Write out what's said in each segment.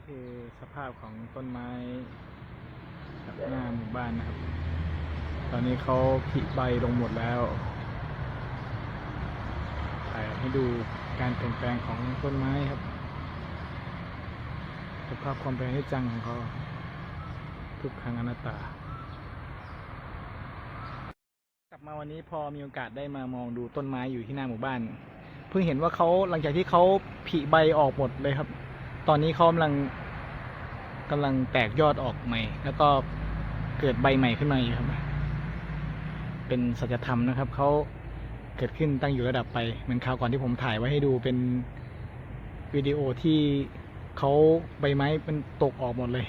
ี่คือสภาพของต้นไม้หน้าหมู่บ้านนะครับ ตอนนี้เขาผลิใบลงหมดแล้วถ่ายให้ดูการเปลี่ยนแปลงของต้นไม้ครับ สภาพความเป็นอนิจจังของเขาทุกครั้งอนัตตา กลับมาวันนี้พอมีโอกาสได้มามองดูต้นไม้อยู่ที่หน้าหมู่บ้าน เพิ่งเห็นว่าเขาหลังจากที่เขาผลิใบออกหมดเลยครับ ตอนนี้เขากำลังกำลังแตกยอดออกใหม่ แล้วก็เกิดใบใหม่ขึ้นมาอยู่ครับ เป็นสัจธรรมนะครับเขาเกิดขึ้นตั้งอยู่ระดับไป เหมือนคราวก่อนที่ผมถ่ายไว้ให้ดูเป็นวิดีโอที่เขาใบไม้มันตกออกหมดเลย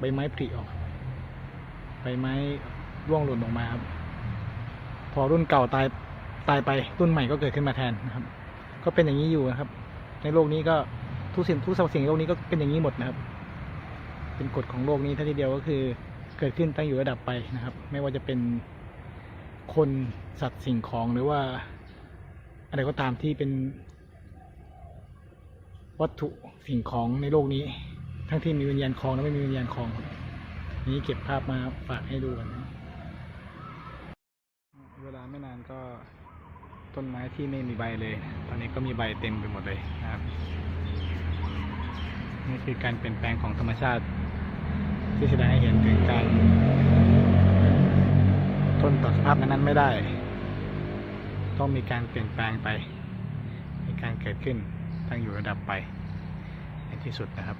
ใบไม้ผลิออก ใบไม้ร่วงหล่นออกมาครับ พอรุ่นเก่าตายตายไปรุ่นใหม่ก็เกิดขึ้นมาแทนนะครับ ก็เป็นอย่างนี้อยู่นะครับ ในโลกนี้ก็ ทุกสิ่งทุกสรรพสิ่งในโลกนี้ก็เป็นอย่างนี้หมดนะครับ เป็นกฎของโลกนี้ท่าทีเดียวก็คือเกิดขึ้นตั้งอยู่ระดับไปนะครับ ไม่ว่าจะเป็นคนสัตว์สิ่งของหรือว่าอะไรก็ตามที่เป็น วัตถุสิ่งของในโลกนี้ ทั้งที่มีวิญญาณคลองและไม่มีวิญญาณคลอง นี้เก็บภาพมาฝากให้ดูกันนะเวลาไม่นานก็ต้นไม้ที่ไม่มีใบเลย ตอนนี้ก็มีใบเต็มไปหมดเลยนะครับ นี่คือการเปลี่ยนแปลงของธรรมชาติ ที่แสดงให้เห็นถึงการทนต่อสภาพนั้นๆไม่ได้ ต้องมีการเปลี่ยนแปลงไป มีการเกิดขึ้นตั้งอยู่ระดับไปในที่สุดนะครับ